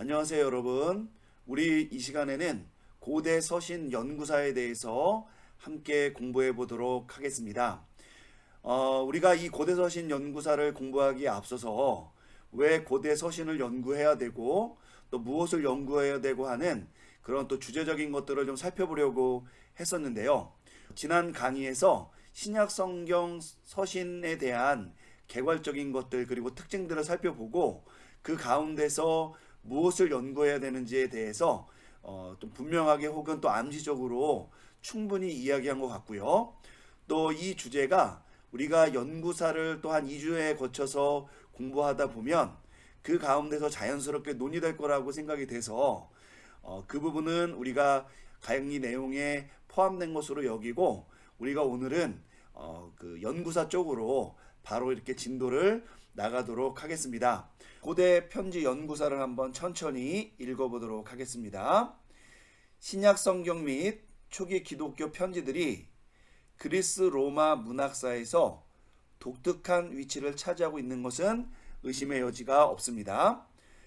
안녕하세요, 여러분. 우리 이 시간에는 고대 서신 연구사에 대해서 함께 공부해 보도록 하겠습니다. 어, 우리가 이 고대 서신 연구사를 공부하기에 앞서서 왜 고대 서신을 연구해야 되고 또 무엇을 연구해야 되고 하는 그런 또 주제적인 것들을 좀 살펴보려고 했었는데요. 지난 강의에서 신약 성경 서신에 대한 개괄적인 것들 그리고 특징들을 살펴보고 그 가운데서 무엇을 연구해야 되는지에 대해서 어, 좀 분명하게 혹은 또 암시적으로 충분히 이야기한 것 같고요. 또 이 주제가 우리가 연구사를 또 한 2주에 거쳐서 공부하다 보면 그 가운데서 자연스럽게 논의될 거라고 생각이 돼서 어, 그 부분은 우리가 강의 내용에 포함된 것으로 여기고 우리가 오늘은 어, 그 연구사 쪽으로 바로 이렇게 진도를 나가도록 하겠습니다. 고대 편지 연구사를 한번 천천히 읽어보도록 하겠습니다. 신약 성경 및 초기 기독교 편지들이 그리스 로마 문학사에서 독특한 위치를 차지하고 있는 것은 의심의 여지가 없습니다.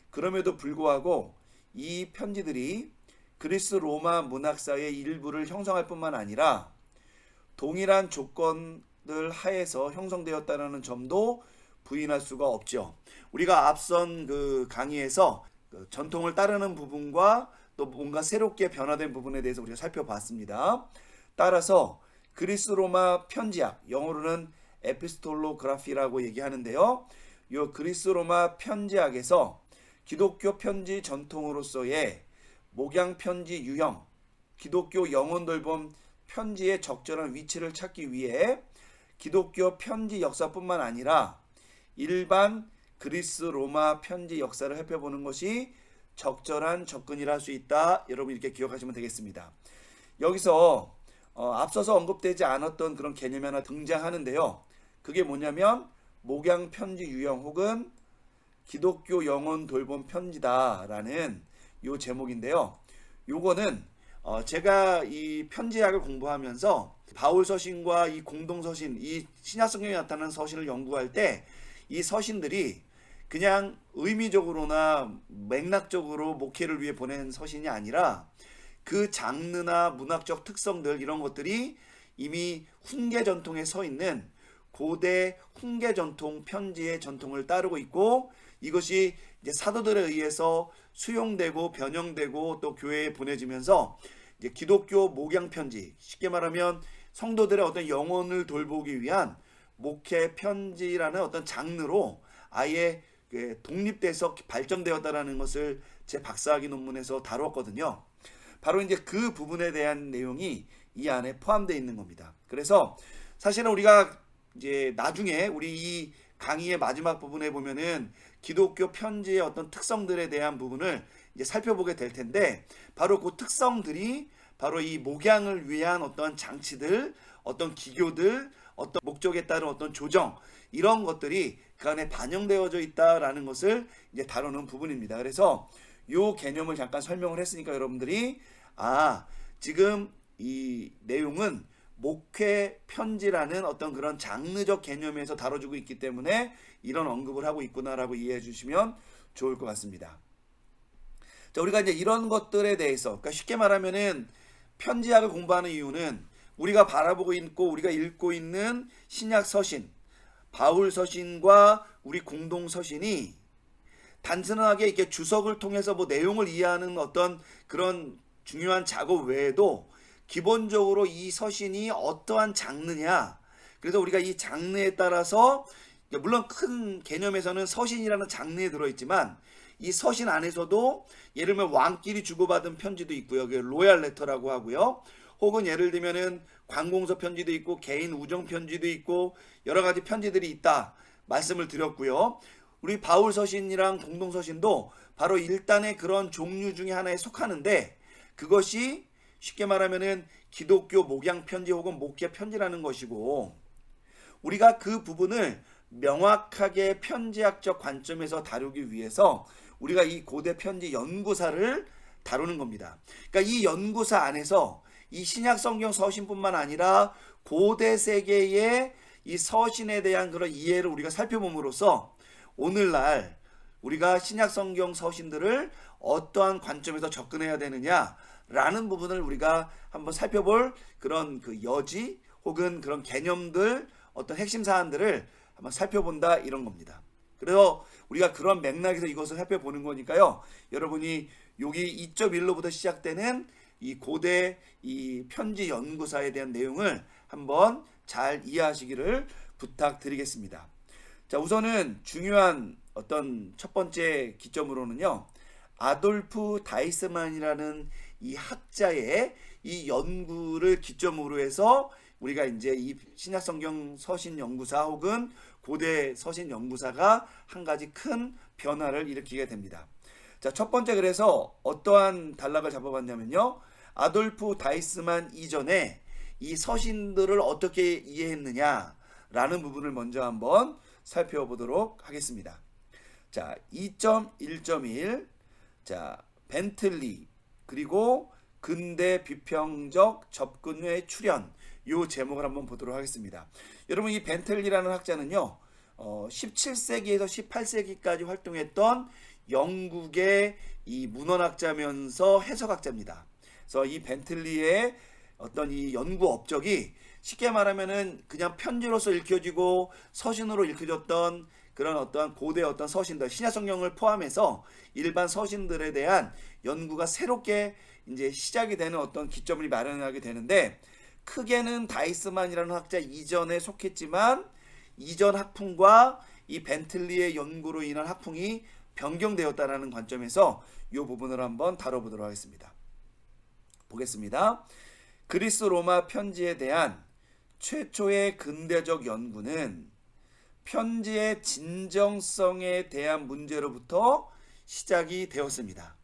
그럼에도 불구하고 이 편지들이 그리스 로마 문학사의 일부를 형성할 뿐만 아니라 동일한 조건들 하에서 형성되었다는 점도 부인할 수가 없죠. 우리가 앞선 그 강의에서 그 전통을 따르는 부분과 또 뭔가 새롭게 변화된 부분에 대해서 우리가 살펴봤습니다. 따라서 그리스 로마 편지학, 영어로는 에피스톨로그라피라고 얘기하는데요. 이 그리스 로마 편지학에서 기독교 편지 전통으로서의 목양 편지 유형, 기독교 영혼 돌봄 편지의 적절한 위치를 찾기 위해 기독교 편지 역사뿐만 아니라 일반 그리스 로마 편지 역사를 살펴보는 것이 적절한 접근이라 할 수 있다. 여러분 이렇게 기억하시면 되겠습니다. 여기서 어, 앞서서 언급되지 않았던 그런 개념이 하나 등장하는데요. 그게 뭐냐면 목양 편지 유형 혹은 기독교 영혼 돌봄 편지다라는 요 제목인데요. 요거는 어, 제가 이 편지학을 공부하면서 바울 서신과 이 공동 서신, 이 신약 성경에 나타나는 서신을 연구할 때 이 서신들이 그냥 의미적으로나 맥락적으로 목회를 위해 보낸 서신이 아니라 그 장르나 문학적 특성들 이런 것들이 이미 훈계 전통에 서 있는 고대 훈계 전통 편지의 전통을 따르고 있고 이것이 이제 사도들에 의해서 수용되고 변형되고 또 교회에 보내지면서 이제 기독교 목양 편지 쉽게 말하면 성도들의 어떤 영혼을 돌보기 위한 목회 편지라는 어떤 장르로 아예 그 독립돼서 발전되었다라는 것을 제 박사학위 논문에서 다뤘거든요. 바로 이제 그 부분에 대한 내용이 이 안에 포함되어 있는 겁니다. 그래서 사실은 우리가 이제 나중에 우리 이 강의의 마지막 부분에 보면은 기독교 편지의 어떤 특성들에 대한 부분을 이제 살펴보게 될 텐데 바로 그 특성들이 바로 이 목양을 위한 어떤 장치들, 어떤 기교들, 어떤 목적에 따른 어떤 조정 이런 것들이 그 안에 반영되어져 있다라는 것을 이제 다루는 부분입니다. 그래서 요 개념을 잠깐 설명을 했으니까 여러분들이 아 지금 이 내용은 목회 편지라는 어떤 그런 장르적 개념에서 다뤄지고 있기 때문에 이런 언급을 하고 있구나라고 이해해 주시면 좋을 것 같습니다. 자, 우리가 이제 이런 것들에 대해서, 그러니까 쉽게 말하면은 편지학을 공부하는 이유는 우리가 바라보고 있고 우리가 읽고 있는 신약 서신, 바울 서신과 우리 공동 서신이 단순하게 이렇게 주석을 통해서 뭐 내용을 이해하는 어떤 그런 중요한 작업 외에도 기본적으로 이 서신이 어떠한 장르냐. 그래서 우리가 이 장르에 따라서 물론 큰 개념에서는 서신이라는 장르에 들어있지만 이 서신 안에서도 예를 들면 왕끼리 주고받은 편지도 있고요. 그 로얄 레터라고 하고요. 혹은 예를 들면은 관공서 편지도 있고 개인 우정 편지도 있고 여러 가지 편지들이 있다 말씀을 드렸고요. 우리 바울 서신이랑 공동 서신도 바로 일단의 그런 종류 중에 하나에 속하는데 그것이 쉽게 말하면은 기독교 목양 편지 혹은 목회 편지라는 것이고 우리가 그 부분을 명확하게 편지학적 관점에서 다루기 위해서 우리가 이 고대 편지 연구사를 다루는 겁니다. 그러니까 이 연구사 안에서 이 신약 성경 서신뿐만 아니라 고대 세계의 이 서신에 대한 그런 이해를 우리가 살펴봄으로써 오늘날 우리가 신약 성경 서신들을 어떠한 관점에서 접근해야 되느냐라는 부분을 우리가 한번 살펴볼 그런 그 여지 혹은 그런 개념들 어떤 핵심 사안들을 한번 살펴본다 이런 겁니다. 그래서 우리가 그런 맥락에서 이것을 살펴보는 거니까요. 여러분이 여기 2.1로부터 시작되는 이 고대 이 편지 연구사에 대한 내용을 한번 잘 이해하시기를 부탁드리겠습니다. 자, 우선은 중요한 어떤 첫 번째 기점으로는요. 아돌프 다이스만이라는 이 학자의 이 연구를 기점으로 해서 우리가 이제 이 신약 성경 서신 연구사 혹은 고대 서신 연구사가 한 가지 큰 변화를 일으키게 됩니다. 자, 첫 번째 그래서 어떠한 단락을 잡아봤냐면요. 아돌프 다이스만 이전에 이 서신들을 어떻게 이해했느냐라는 부분을 먼저 한번 살펴보도록 하겠습니다. 자, 2.1.1 자, 벤틀리 그리고 근대 비평적 접근의 출현 요 제목을 한번 보도록 하겠습니다. 여러분 이 벤틀리라는 학자는요. 어, 17세기에서 18세기까지 활동했던 영국의 이 문헌학자면서 해석학자입니다. 그래서 이 벤틀리의 어떤 이 연구 업적이 쉽게 말하면은 그냥 편지로서 읽혀지고 서신으로 읽혀졌던 그런 어떠한 고대 어떤 서신들 신약 성경을 포함해서 일반 서신들에 대한 연구가 새롭게 이제 시작이 되는 어떤 기점을 마련하게 되는데 크게는 다이스만이라는 학자 이전에 속했지만 이전 학풍과 이 벤틀리의 연구로 인한 학풍이 변경되었다라는 관점에서 이 부분을 한번 다뤄보도록 하겠습니다. 보겠습니다. 그리스 로마 편지에 대한 최초의 근대적 연구는 편지의 진정성에 대한 문제로부터 시작이 되었습니다.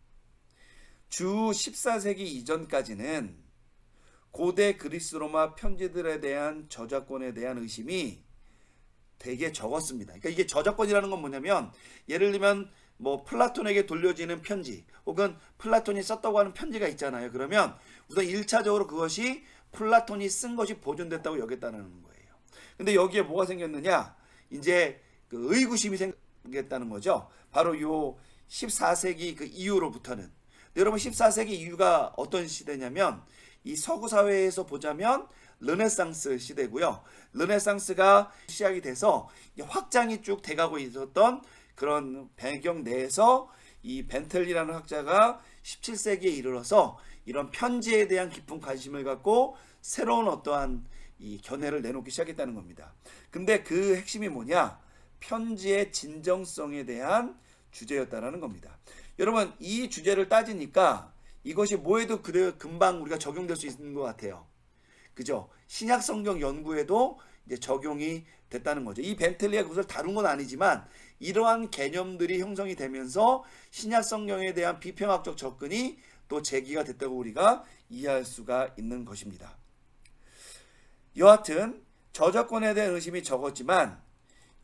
주 14세기 이전까지는 고대 그리스 로마 편지들에 대한 저작권에 대한 의심이 되게 적었습니다. 그러니까 이게 저작권이라는 건 뭐냐면 예를 들면 뭐 플라톤에게 돌려지는 편지 혹은 플라톤이 썼다고 하는 편지가 있잖아요. 그러면 우선 1차적으로 그것이 플라톤이 쓴 것이 보존됐다고 여겼다는 거예요. 근데 여기에 뭐가 생겼느냐? 이제 그 의구심이 생겼다는 거죠. 바로 요 14세기 그 이후로부터는 여러분 14세기 이후가 어떤 시대냐면 이 서구 사회에서 보자면 르네상스 시대고요. 르네상스가 시작이 돼서 확장이 쭉 돼가고 있었던 그런 배경 내에서 이 벤틀리라는 학자가 17세기에 이르러서 이런 편지에 대한 깊은 관심을 갖고 새로운 어떠한 이 견해를 내놓기 시작했다는 겁니다. 근데 그 핵심이 뭐냐? 편지의 진정성에 대한 주제였다라는 겁니다. 여러분 이 주제를 따지니까 이것이 뭐에도 그래 금방 우리가 적용될 수 있는 것 같아요. 그죠? 신약 성경 연구에도 이제 적용이 됐다는 거죠. 이 벤틀리가 그것을 다룬 건 아니지만 이러한 개념들이 형성이 되면서 신약 성경에 대한 비평학적 접근이 또 제기가 됐다고 우리가 이해할 수가 있는 것입니다. 여하튼 저작권에 대한 의심이 적었지만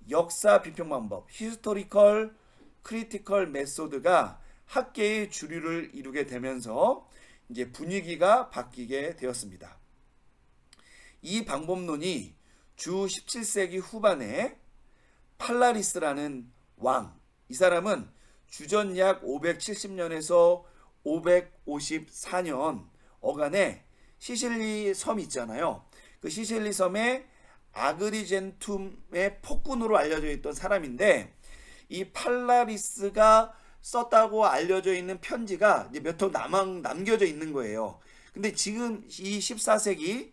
역사 비평 방법, 히스토리컬 크리티컬 메소드가 학계의 주류를 이루게 되면서 이제 분위기가 바뀌게 되었습니다. 이 방법론이 주 17세기 후반에 팔라리스라는 왕, 이 사람은 주전 약 570년에서 554년 어간에 시실리 섬 있잖아요. 그 시실리 섬에 아그리젠툼의 폭군으로 알려져 있던 사람인데 이 팔라리스가 썼다고 알려져 있는 편지가 몇 통 남아 남겨져 있는 거예요. 근데 지금 이 14세기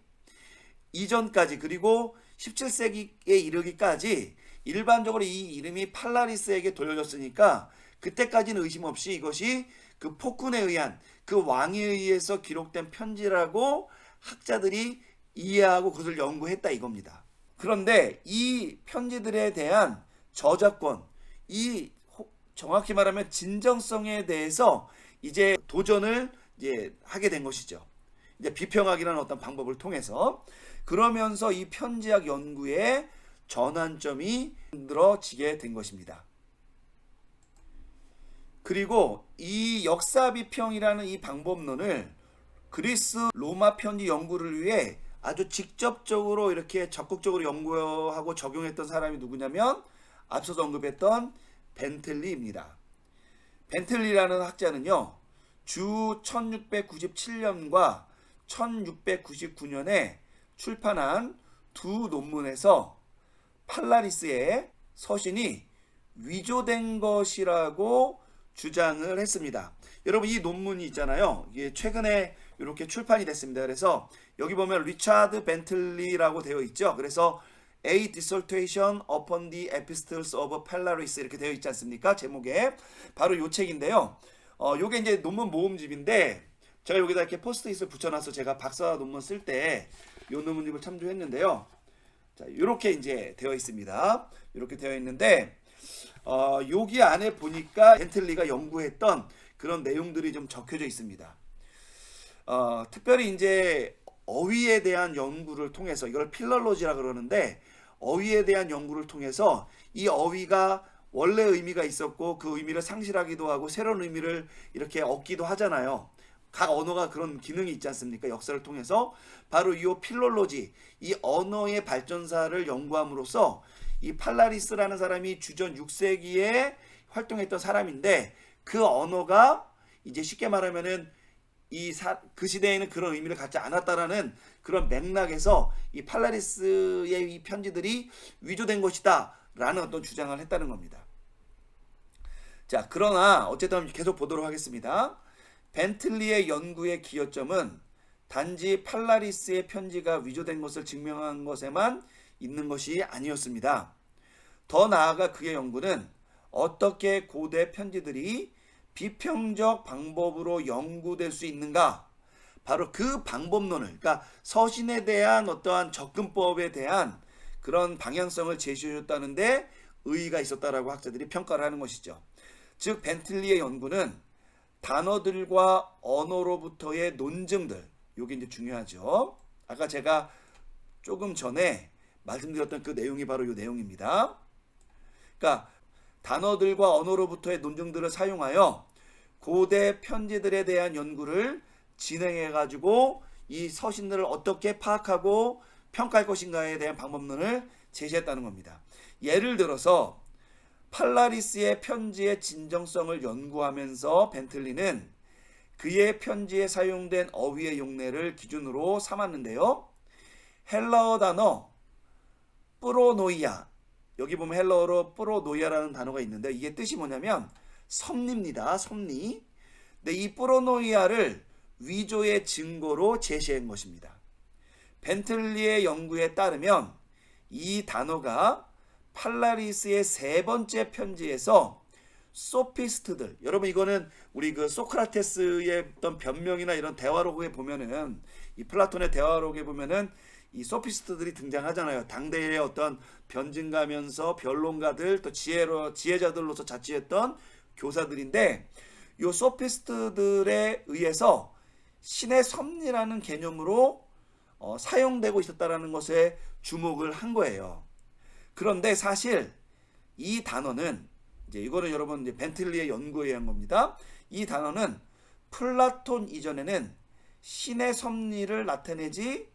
이전까지 그리고 17세기에 이르기까지 일반적으로 이 이름이 팔라리스에게 돌려졌으니까 그때까지는 의심 없이 이것이 그 폭군에 의한 그 왕에 의해서 기록된 편지라고 학자들이 이해하고 그것을 연구했다 이겁니다. 그런데 이 편지들에 대한 저작권, 이 정확히 말하면 진정성에 대해서 이제 도전을 이제 하게 된 것이죠. 이제 비평학이라는 어떤 방법을 통해서 그러면서 이 편지학 연구의 전환점이 만들어지게 된 것입니다. 그리고 이 역사 비평이라는 이 방법론을 그리스 로마 편지 연구를 위해 아주 직접적으로 이렇게 적극적으로 연구하고 적용했던 사람이 누구냐면 앞서서 언급했던 벤틀리입니다. 벤틀리라는 학자는요, 주 1697년과 1699년에 출판한 두 논문에서 팔라리스의 서신이 위조된 것이라고 주장을 했습니다. 여러분 이 논문이 있잖아요. 이게 최근에 이렇게 출판이 됐습니다. 그래서 여기 보면 리차드 벤틀리라고 되어 있죠. 그래서 A Dissertation upon the Epistles of Palaris 이렇게 되어 있지 않습니까? 제목에 바로 요 책인데요. 어, 요게 이제 논문 모음집인데 제가 여기다 이렇게 포스트잇을 붙여놔서 제가 박사 논문 쓸 때 요 논문집을 참조했는데요. 자, 이렇게 이제 되어 있습니다. 이렇게 되어 있는데 어, 여기 안에 보니까 벤틀리가 연구했던 그런 내용들이 좀 적혀져 있습니다. 어, 특별히 이제 어휘에 대한 연구를 통해서 이걸 필럴로지라 그러는데 어휘에 대한 연구를 통해서 이 어휘가 원래 의미가 있었고 그 의미를 상실하기도 하고 새로운 의미를 이렇게 얻기도 하잖아요. 각 언어가 그런 기능이 있지 않습니까? 역사를 통해서 바로 이 필롤로지, 이 언어의 발전사를 연구함으로써 이 팔라리스라는 사람이 주전 6세기에 활동했던 사람인데 그 언어가 이제 쉽게 말하면은 이그 시대에는 그런 의미를 갖지 않았다라는 그런 맥락에서 이 팔라리스의 이 편지들이 위조된 것이다라는 어떤 주장을 했다는 겁니다. 자, 그러나 어쨌든 계속 보도록 하겠습니다. 벤틀리의 연구의 기여점은 단지 팔라리스의 편지가 위조된 것을 증명한 것에만 있는 것이 아니었습니다. 더 나아가 그의 연구는 어떻게 고대 편지들이 비평적 방법으로 연구될 수 있는가? 바로 그 방법론을, 그러니까 서신에 대한 어떠한 접근법에 대한 그런 방향성을 제시해줬다는데 의의가 있었다라고 학자들이 평가를 하는 것이죠. 즉 벤틀리의 연구는 단어들과 언어로부터의 논증들, 요게 이제 중요하죠. 아까 제가 조금 전에 말씀드렸던 그 내용이 바로 이 내용입니다. 그러니까 단어들과 언어로부터의 논증들을 사용하여 고대 편지들에 대한 연구를 진행해 가지고 이 서신들을 어떻게 파악하고 평가할 것인가에 대한 방법론을 제시했다는 겁니다. 예를 들어서 팔라리스의 편지의 진정성을 연구하면서 벤틀리는 그의 편지에 사용된 어휘의 용례를 기준으로 삼았는데요. 헬라어 단어 뿌로노이아 여기 보면 헬라어로 뿌로노이아라는 단어가 있는데 이게 뜻이 뭐냐면 섭리입니다. 섭리. 근데 이 뿌로노이아를 위조의 증거로 제시한 것입니다. 벤틀리의 연구에 따르면 이 단어가 팔라리스의 세 번째 편지에서 소피스트들 여러분 이거는 우리 그 소크라테스의 어떤 변명이나 이런 대화록에 보면은 이 플라톤의 대화록에 보면은 이 소피스트들이 등장하잖아요. 당대의 어떤 변증가면서 변론가들 또 지혜로 지혜자들로서 자취했던 교사들인데 요 소피스트들에 의해서 신의 섭리라는 개념으로 어, 사용되고 있었다라는 것에 주목을 한 거예요. 그런데 사실 이 단어는 이제 이거는 여러분 이제 벤틀리의 연구에 의한 겁니다. 이 단어는 플라톤 이전에는 신의 섭리를 나타내지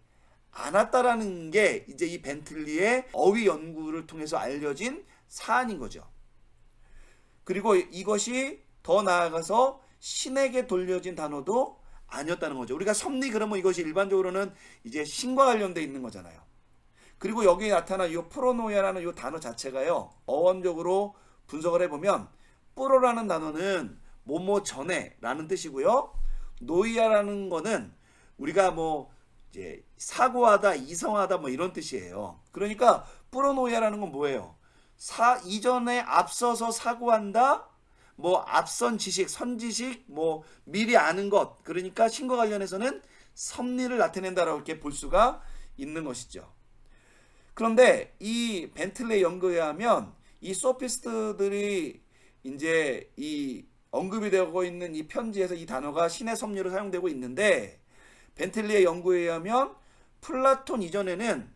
않았다라는 게 이제 이 벤틀리의 어휘 연구를 통해서 알려진 사안인 거죠. 그리고 이것이 더 나아가서 신에게 돌려진 단어도 아니었다는 거죠. 우리가 섭리 그러면 이것이 일반적으로는 이제 신과 관련돼 있는 거잖아요. 그리고 여기에 나타난 이 프로노야라는 이 단어 자체가요. 어원적으로 분석을 해보면 프로라는 단어는 뭐뭐 전에라는 뜻이고요. 노이아라는 거는 우리가 뭐 이제 사고하다, 이성하다 뭐 이런 뜻이에요. 그러니까 프로노야라는 건 뭐예요? 사 이전에 앞서서 사고한다. 뭐 앞선 지식, 선지식, 뭐 미리 아는 것. 그러니까 신과 관련해서는 섭리를 나타낸다라고 이렇게 볼 수가 있는 것이죠. 그런데 이 벤틀레 연구에 하면 이 소피스트들이 이제 이 언급이 되고 있는 이 편지에서 이 단어가 신의 섭리로 사용되고 있는데 벤틀리의 연구에 의하면 플라톤 이전에는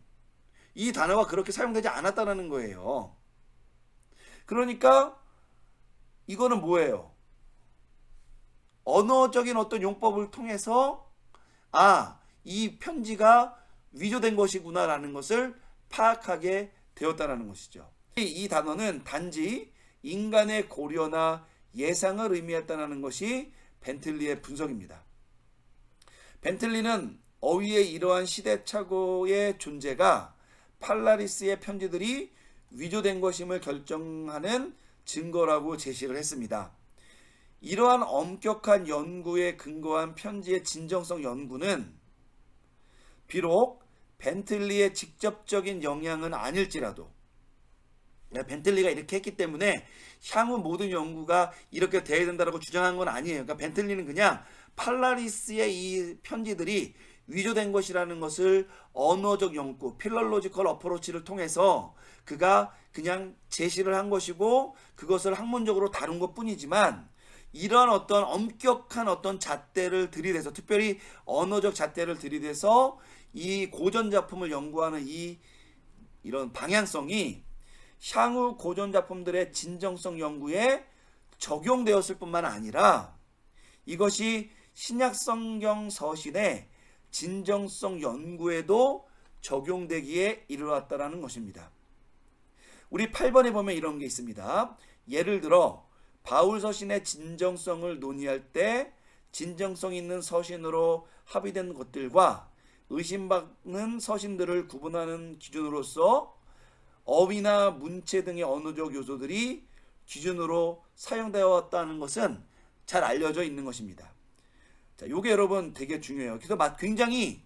이 단어가 그렇게 사용되지 않았다는 거예요. 그러니까 이거는 뭐예요? 언어적인 어떤 용법을 통해서 아, 이 편지가 위조된 것이구나라는 것을 파악하게 되었다는 것이죠. 이 단어는 단지 인간의 고려나 예상을 의미했다는 것이 벤틀리의 분석입니다. 벤틀리는 어휘의 이러한 시대착오의 존재가 팔라리스의 편지들이 위조된 것임을 결정하는 증거라고 제시를 했습니다. 이러한 엄격한 연구에 근거한 편지의 진정성 연구는 비록 벤틀리의 직접적인 영향은 아닐지라도 네, 벤틀리가 이렇게 했기 때문에 향후 모든 연구가 이렇게 돼야 된다고 주장한 건 아니에요. 그러니까 벤틀리는 그냥 팔라리스의 이 편지들이 위조된 것이라는 것을 언어적 연구, 필럴로지컬 어프로치를 통해서 그가 그냥 제시를 한 것이고 그것을 학문적으로 다룬 것 뿐이지만 이러한 어떤 엄격한 어떤 잣대를 들이대서 특별히 언어적 잣대를 들이대서 이 고전 작품을 연구하는 이 이런 방향성이 향후 고전 작품들의 진정성 연구에 적용되었을 뿐만 아니라 이것이 신약 성경 서신의 진정성 연구에도 적용되기에 이르렀다라는 것입니다. 우리 8번에 보면 이런 게 있습니다. 예를 들어 바울 서신의 진정성을 논의할 때 진정성 있는 서신으로 합의된 것들과 의심받는 서신들을 구분하는 기준으로서 어휘나 문체 등의 언어적 요소들이 기준으로 사용되어 왔다는 것은 잘 알려져 있는 것입니다. 자, 요게 여러분 되게 중요해요. 그래서 막 굉장히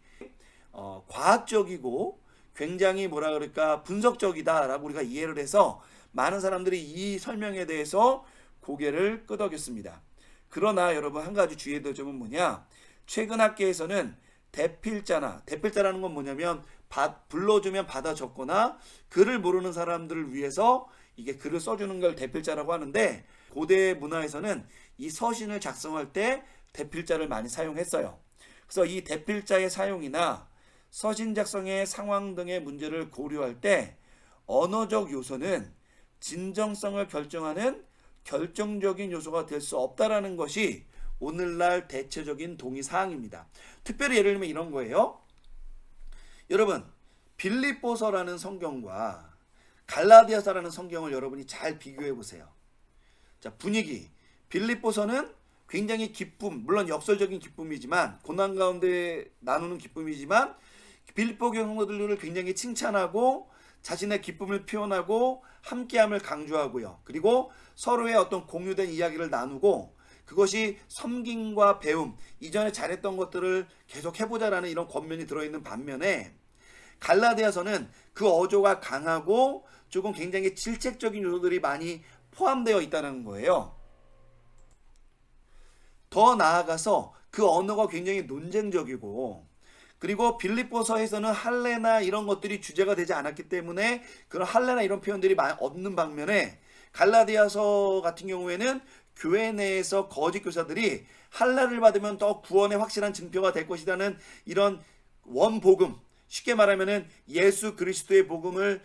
어, 과학적이고 굉장히 뭐라 그럴까 분석적이다라고 우리가 이해를 해서 많은 사람들이 이 설명에 대해서 고개를 끄덕였습니다. 그러나 여러분 한 가지 주의해야 될 점은 뭐냐? 최근 학계에서는 대필자나 대필자라는 건 뭐냐면 받, 불러주면 받아 적거나 글을 모르는 사람들을 위해서 이게 글을 써주는 걸 대필자라고 하는데 고대 문화에서는 이 서신을 작성할 때 대필자를 많이 사용했어요. 그래서 이 대필자의 사용이나 서신 작성의 상황 등의 문제를 고려할 때 언어적 요소는 진정성을 결정하는 결정적인 요소가 될 수 없다라는 것이 오늘날 대체적인 동의 사항입니다. 특별히 예를 들면 이런 거예요. 여러분 빌립보서라는 성경과 갈라디아서라는 성경을 여러분이 잘 비교해 보세요. 자 분위기 빌립보서는 굉장히 기쁨 물론 역설적인 기쁨이지만 고난 가운데 나누는 기쁨이지만 빌립보 경도들을 굉장히 칭찬하고 자신의 기쁨을 표현하고 함께함을 강조하고요. 그리고 서로의 어떤 공유된 이야기를 나누고 그것이 섬김과 배움, 이전에 잘했던 것들을 계속 해보자라는 이런 권면이 들어있는 반면에 갈라디아서는 그 어조가 강하고 조금 굉장히 질책적인 요소들이 많이 포함되어 있다는 거예요. 더 나아가서 그 언어가 굉장히 논쟁적이고 그리고 빌립보서에서는 할례나 이런 것들이 주제가 되지 않았기 때문에 그런 할례나 이런 표현들이 많이 없는 방면에 갈라디아서 같은 경우에는 교회 내에서 거짓 교사들이 할례를 받으면 더 구원의 확실한 증표가 될 것이라는 이런 원복음 쉽게 말하면은 예수 그리스도의 복음을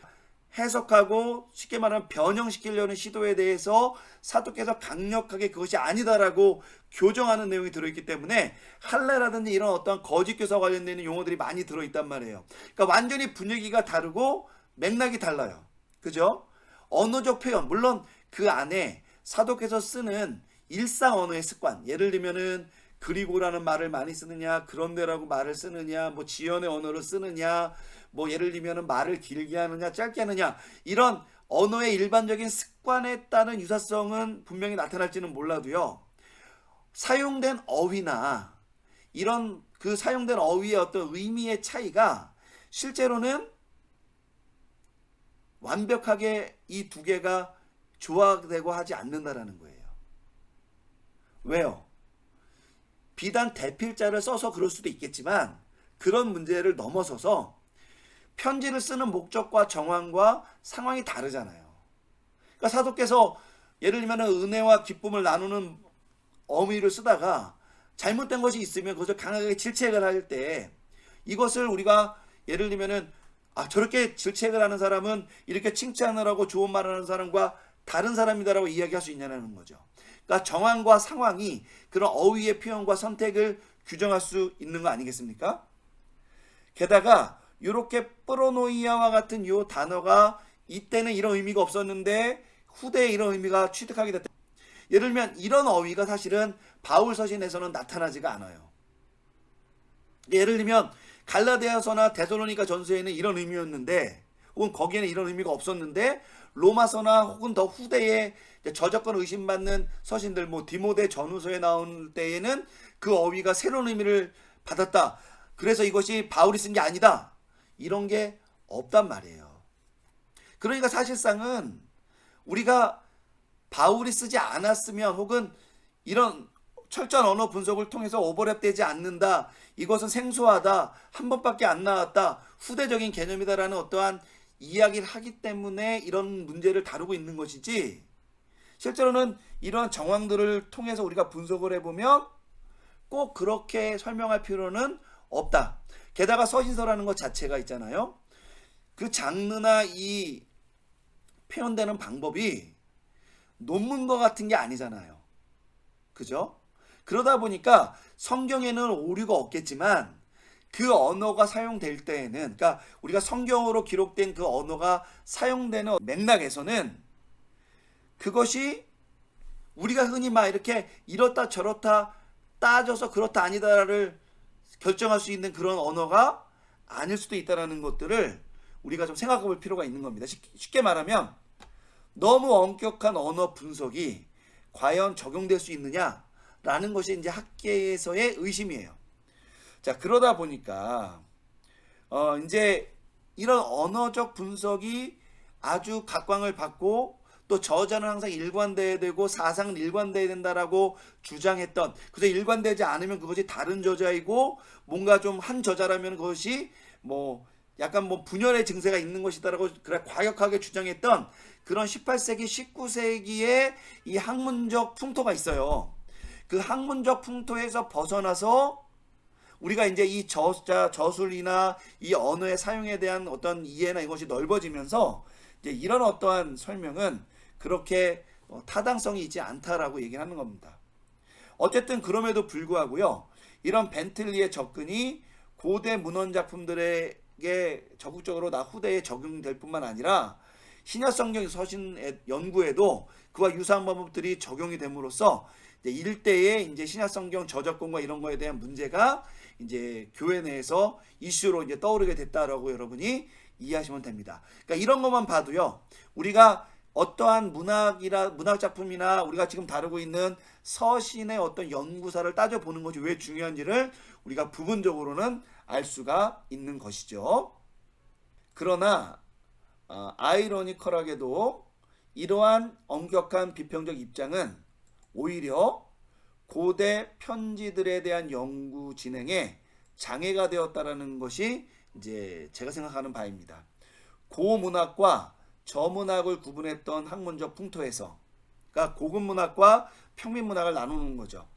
해석하고 쉽게 말하면 변형시키려는 시도에 대해서 사도께서 강력하게 그것이 아니다라고 교정하는 내용이 들어있기 때문에 할례라든지 이런 어떤 거짓 교사 관련되는 용어들이 많이 들어있단 말이에요. 그러니까 완전히 분위기가 다르고 맥락이 달라요. 그죠? 언어적 표현 물론 그 안에 사도께서 쓰는 일상 언어의 습관. 예를 들면은 그리고라는 말을 많이 쓰느냐 그런데라고 말을 쓰느냐 뭐 지연의 언어를 쓰느냐 뭐 예를 들면은 말을 길게 하느냐 짧게 하느냐. 이런 언어의 일반적인 습관에 따른 유사성은 분명히 나타날지는 몰라도요. 사용된 어휘나 이런 그 사용된 어휘의 어떤 의미의 차이가 실제로는 완벽하게 이 두 개가 조화되고 하지 않는다라는 거예요. 왜요? 비단 대필자를 써서 그럴 수도 있겠지만 그런 문제를 넘어서서 편지를 쓰는 목적과 정황과 상황이 다르잖아요. 그러니까 사도께서 예를 들면 은혜와 기쁨을 나누는 어미를 쓰다가 잘못된 것이 있으면 그것을 강하게 질책을 할 때 이것을 우리가 예를 들면은 아 저렇게 질책을 하는 사람은 이렇게 칭찬을 하고 좋은 말을 하는 사람과 다른 사람이다라고 이야기할 수 있냐는 거죠. 그러니까 정황과 상황이 그런 어휘의 표현과 선택을 규정할 수 있는 거 아니겠습니까? 게다가 이렇게 프로노이아와 같은 요 단어가 이때는 이런 의미가 없었는데 후대에 이런 의미가 취득하게 됐다. 예를 들면 이런 어휘가 사실은 바울 서신에서는 나타나지가 않아요. 예를 들면 갈라디아서나 데살로니가 전서에는 이런 의미였는데 혹은 거기에는 이런 의미가 없었는데 로마서나 혹은 더 후대에 저작권 의심받는 서신들 뭐 디모데 전후서에 나온 때에는 그 어휘가 새로운 의미를 받았다. 그래서 이것이 바울이 쓴 게 아니다. 이런 게 없단 말이에요. 그러니까 사실상은 우리가 바울이 쓰지 않았으면 혹은 이런 철저한 언어 분석을 통해서 오버랩되지 않는다. 이것은 생소하다. 한 번밖에 안 나왔다. 후대적인 개념이다라는 어떠한 이야기를 하기 때문에 이런 문제를 다루고 있는 것이지. 실제로는 이러한 정황들을 통해서 우리가 분석을 해보면 꼭 그렇게 설명할 필요는 없다. 게다가 서신서라는 것 자체가 있잖아요. 그 장르나 이 표현되는 방법이 논문과 같은 게 아니잖아요. 그죠? 그러다 보니까 성경에는 오류가 없겠지만 그 언어가 사용될 때에는 그러니까 우리가 성경으로 기록된 그 언어가 사용되는 맥락에서는 그것이 우리가 흔히 막 이렇게 이렇다 저렇다 따져서 그렇다 아니다를 결정할 수 있는 그런 언어가 아닐 수도 있다라는 것들을 우리가 좀 생각해 볼 필요가 있는 겁니다. 쉽- 쉽게 말하면 너무 엄격한 언어 분석이 과연 적용될 수 있느냐라는 것이 이제 학계에서의 의심이에요. 자, 그러다 보니까 어 이제 이런 언어적 분석이 아주 각광을 받고 또 저자는 항상 일관돼야 되고 사상은 일관돼야 된다라고 주장했던 그래서 일관되지 않으면 그것이 다른 저자이고 뭔가 좀 한 저자라면 그것이 뭐 약간 뭐 분열의 증세가 있는 것이다라고 그래 과격하게 주장했던 그런 18세기 19세기의 이 학문적 풍토가 있어요. 그 학문적 풍토에서 벗어나서 우리가 이제 이 저자 저술이나 이 언어의 사용에 대한 어떤 이해나 이것이 넓어지면서 이제 이런 어떠한 설명은 그렇게 어, 타당성이 있지 않다라고 얘기하는 겁니다. 어쨌든 그럼에도 불구하고요. 이런 벤틀리의 접근이 고대 문헌 작품들에게 적극적으로 나 후대에 적용될 뿐만 아니라 신약 성경 서신 연구에도 그와 유사한 방법들이 적용이 됨으로써 일대의 이제 신약 성경 저작권과 이런 거에 대한 문제가 이제 교회 내에서 이슈로 이제 떠오르게 됐다라고 여러분이 이해하시면 됩니다. 그러니까 이런 것만 봐도요. 우리가 어떠한 문학이라 문학 작품이나 우리가 지금 다루고 있는 서신의 어떤 연구사를 따져 보는 것이 왜 중요한지를 우리가 부분적으로는 알 수가 있는 것이죠. 그러나 어, 아이러니컬하게도 이러한 엄격한 비평적 입장은 오히려 고대 편지들에 대한 연구 진행에 장애가 되었다라는 것이 이제 제가 생각하는 바입니다. 고문학과 저문학을 구분했던 학문적 풍토에서 그러니까 고급 문학과 평민 문학을 나누는 거죠.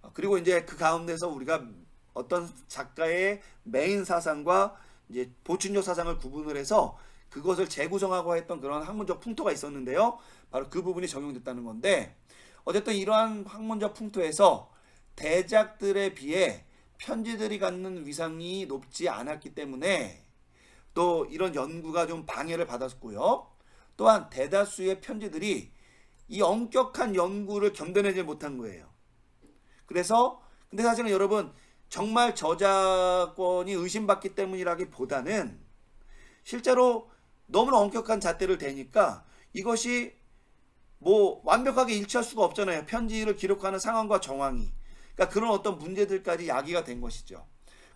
어, 그리고 이제 그 가운데서 우리가 어떤 작가의 메인 사상과 이제 보충적 사상을 구분을 해서 그것을 재구성하고 했던 그런 학문적 풍토가 있었는데요. 바로 그 부분이 적용됐다는 건데 어쨌든 이러한 학문적 풍토에서 대작들에 비해 편지들이 갖는 위상이 높지 않았기 때문에 또 이런 연구가 좀 방해를 받았고요. 또한 대다수의 편지들이 이 엄격한 연구를 견뎌내지 못한 거예요. 그래서 근데 사실은 여러분 정말 저작권이 의심받기 때문이라기보다는 실제로 너무나 엄격한 잣대를 대니까 이것이 뭐 완벽하게 일치할 수가 없잖아요. 편지를 기록하는 상황과 정황이. 그러니까 그런 어떤 문제들까지 야기가 된 것이죠.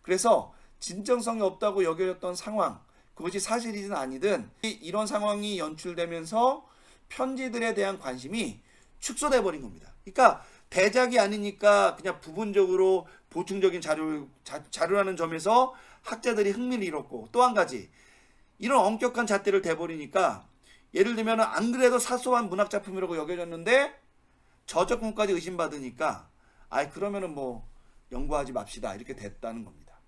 그래서 진정성이 없다고 여겨졌던 상황, 그것이 사실이든 아니든 이- 이런 상황이 연출되면서 편지들에 대한 관심이 축소돼 버린 겁니다. 그러니까 대작이 아니니까 그냥 부분적으로 보충적인 자료 자, 자료라는 점에서 학자들이 흥미를 잃었고 또 한 가지 이런 엄격한 잣대를 대버리니까 예를 들면 안 그래도 사소한 문학 작품이라고 여겨졌는데 저작권까지 의심받으니까 아이 그러면은 뭐 연구하지 맙시다 이렇게 됐다는 겁니다.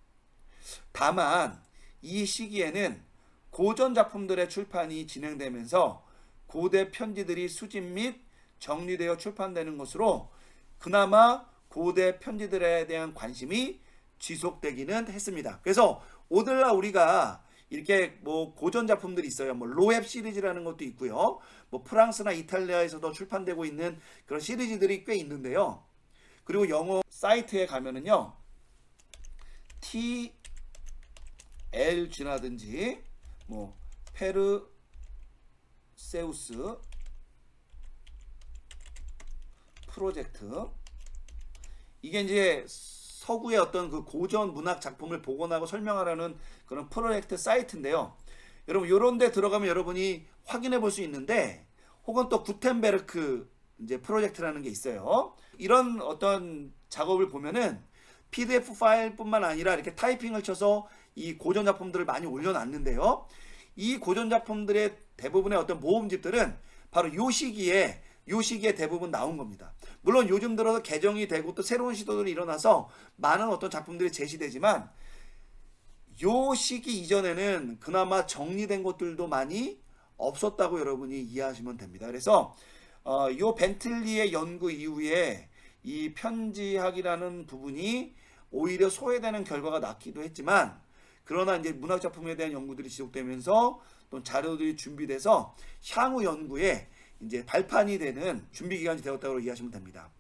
다만 이 시기에는 고전 작품들의 출판이 진행되면서 고대 편지들이 수집 및 정리되어 출판되는 것으로 그나마 고대 편지들에 대한 관심이 지속되기는 했습니다. 그래서 오늘날 우리가 이렇게 뭐 고전 작품들이 있어요. 뭐 로앱 시리즈라는 것도 있고요. 뭐 프랑스나 이탈리아에서도 출판되고 있는 그런 시리즈들이 꽤 있는데요. 그리고 영어 사이트에 가면은요. T L G라든지 뭐 페르세우스 프로젝트 이게 이제 서구의 어떤 그 고전 문학 작품을 복원하고 설명하라는 그런 프로젝트 사이트인데요. 여러분 요런 데 들어가면 여러분이 확인해 볼 수 있는데 혹은 또 구텐베르크 이제 프로젝트라는 게 있어요. 이런 어떤 작업을 보면은 PDF 파일뿐만 아니라 이렇게 타이핑을 쳐서 이 고전 작품들을 많이 올려놨는데요. 이 고전 작품들의 대부분의 어떤 모음집들은 바로 요 시기에 요 시기에 대부분 나온 겁니다. 물론 요즘 들어서 개정이 되고 또 새로운 시도들이 일어나서 많은 어떤 작품들이 제시되지만 요 시기 이전에는 그나마 정리된 것들도 많이 없었다고 여러분이 이해하시면 됩니다. 그래서 어, 요 벤틀리의 연구 이후에 이 편지학이라는 부분이 오히려 소외되는 결과가 났기도 했지만 그러나 이제 문학 작품에 대한 연구들이 지속되면서 또 자료들이 준비돼서 향후 연구에 이제 발판이 되는 준비 기간이 되었다고 이해하시면 됩니다.